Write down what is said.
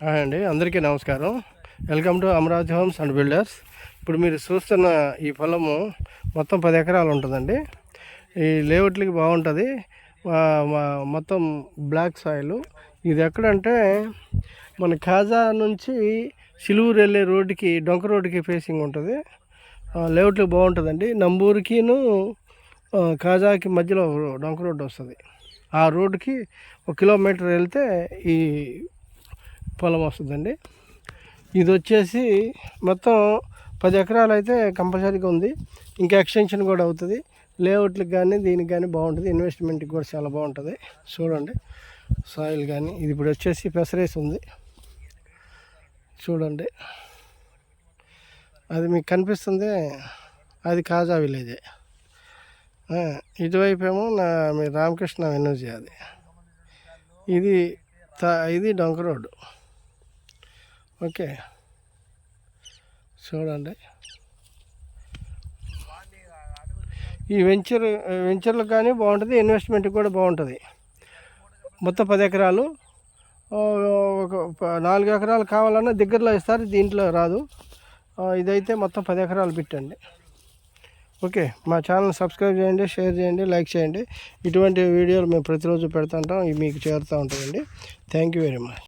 Hi అండి అందరికీ నమస్కారం. Welcome to Amaravati homes and builders ఇప్పుడు మీరు చూస్తున్న ఈ పొలము మొత్తం పది ఎకరాలు ఉంటుందండి. ఈ లేఅవుట్లకి బాగుంటుంది. మొత్తం బ్లాక్ సాయిల్ ఇది ఎక్కడంటే మన ఖాజా నుంచి సిలువురు వెళ్ళే రోడ్డుకి డొంక రోడ్డుకి ఫేసింగ్ ఉంటుంది. లేఅవుట్లకి బాగుంటుందండి. నంబూరుకిను ఖాజాకి మధ్యలో డొంక రోడ్డు వస్తుంది. ఆ రోడ్డుకి ఒక కిలోమీటర్ వెళ్తే ఈ పొలం వస్తుందండి. ఇది వచ్చేసి మొత్తం పది ఎకరాలు అయితే కంపల్సరీగా ఉంది. ఇంకా ఎక్స్టెన్షన్ కూడా అవుతుంది. లేఅవుట్లకు కానీ దీనికి కానీ బాగుంటుంది. ఇన్వెస్ట్మెంట్కి కూడా చాలా బాగుంటుంది. చూడండి. సాయిల్ కానీ ఇది ఇప్పుడు వచ్చేసి పెసరేస్ ఉంది. చూడండి. అది మీకు కనిపిస్తుంది అది కాజా విలేజే. ఇటువైపు ఏమో నా మీ రామకృష్ణ వెన్నూజీ అది. ఇది త- ఇది డొంక రోడ్డు. ఓకే. చూడండి. ఈ వెంచర్ వెంచర్లకు కానీ బాగుంటుంది ఇన్వెస్ట్మెంట్ కూడా బాగుంటుంది. మొత్తం పది ఎకరాలు. ఒక ప- నాలుగు ఎకరాలు కావాలన్నా దగ్గరలో ఇస్తారు దీంట్లో రాదు. ఇదైతే మొత్తం పది ఎకరాలు పెట్టండి. ఓకే మా ఛానల్ సబ్స్క్రైబ్ చేయండి షేర్ చేయండి లైక్ చేయండి. ఇటువంటి వీడియోలు మేము ప్రతిరోజు పెడుతుంటాం ఇవి మీకు చేరుతూ ఉంటాయండి. Thank you very much.